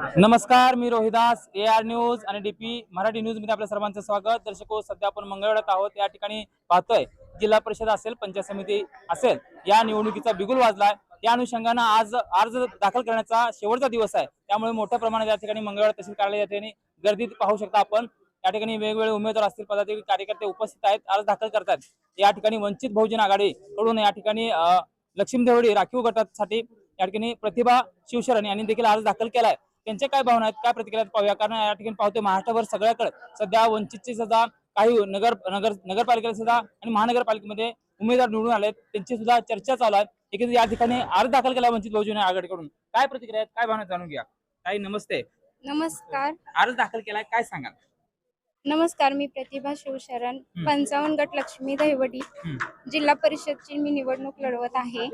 नमस्कार मी Rohidas A R news आणि डीपी मराठी न्यूजमध्ये आपल्या सर्वांचं स्वागत. दर्शको सध्या आपण मंगळवेढ्यात आहोत. या ठिकाणी पाहतोय जिल्हा परिषद असेल पंचायत समिती असेल या निवडणुकीचा बिगुल वाजलाय. त्या अनुषंगानं आज अर्ज दाखल करण्याचा शेवटचा दिवस आहे. त्यामुळे मोठ्या प्रमाणात या ठिकाणी मंगळवार तहसील कार्यालय या ठिकाणी गर्दी पाहू शकता आपण. या ठिकाणी वेगवेगळे उमेदवार असतील पदाधिकारी कार्यकर्ते उपस्थित आहेत अर्ज दाखल करतात. या ठिकाणी वंचित बहुजन आघाडी कडून या ठिकाणी लक्ष्मी देवडी राखीव गटासाठी या ठिकाणी प्रतिभा शिवशरण यांनी देखील अर्ज दाखल केलाय. त्यांच्या काय भावना आहेत? काय प्रतिक्रिया पाहूया. कारण या ठिकाणी पाहतोय महाराष्ट्रभर सगळ्याकडे सध्या वंचितची सुद्धा काही नगर नगर नगरपालिकेला सुद्धा आणि महानगरपालिकेमध्ये उमेदवार निवडून आलेत. त्यांची सुद्धा चर्चा चालू आहे. एकंदरीत या ठिकाणी अर्ज दाखल केला वंचित बहुजन आघाडीकडून. काय प्रतिक्रिया आहेत? काय भावना जाणून घ्या. ताई नमस्ते. नमस्कार. अर्ज दाखल केलाय. काय सांगाल? नमस्कार मी प्रतिभा शिवशरण पंचावन्न गट लक्ष्मी दहिवडी जिल्हा परिषदची मी निवडणूक लढवत आहे.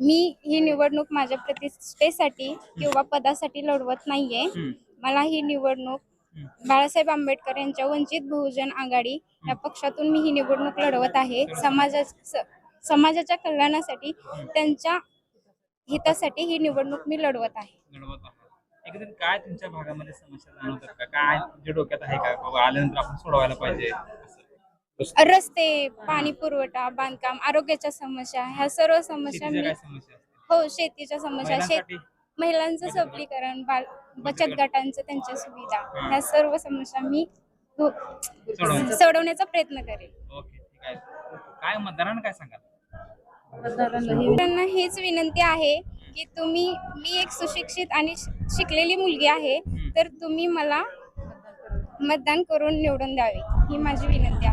मी ही निवडणूक माझ्या प्रतिष्ठेसाठी किंवा पदासाठी लढवत नाहीये. हम्म, मला ही निवडणूक. बाळासाहेब आंबेडकर यांच्या वंचित बहुजन आघाडी या पक्षातून मी ही निवडणूक लढवत आहे. समाजा स- समाजाच्या कल्याणासाठी त्यांच्या हितासाठी ही निवडणूक मी लढवत आहे. लढवत आहात. एकंदरीत काय तुमच्या भागामध्ये समस्या जाणवतात का? काय तुमच्या डोक्यात आहे का? बाबा आल्यानंतर आपण सोडवायला पाहिजे. रस्ते पाणी पुरवठा बांधकाम आरोग्याच्या समस्या ह्या सर्व समस्या शेतीच्या मी काय समस्या असतील? हो शेतीच्या समस्या. शेत महिलांसाठी? महिलांचं सबलीकरण बाल बचत गट. गटांचं त्यांच्या सुविधा. हा. ह्या सर्व समस्या मी हो- सोडवण्याचा. सोडवण्याचा प्रयत्न करेल. ओके ठीक आहे. काय मतदारांना काय सांगाल? त्यांना हीच विनंती आहे की तुम्ही मी एक सुशिक्षित आणि श- शिकलेली मुलगी आहे तर तुम्ही मला मतदान करून निवडून द्यावे ही माझी विनंती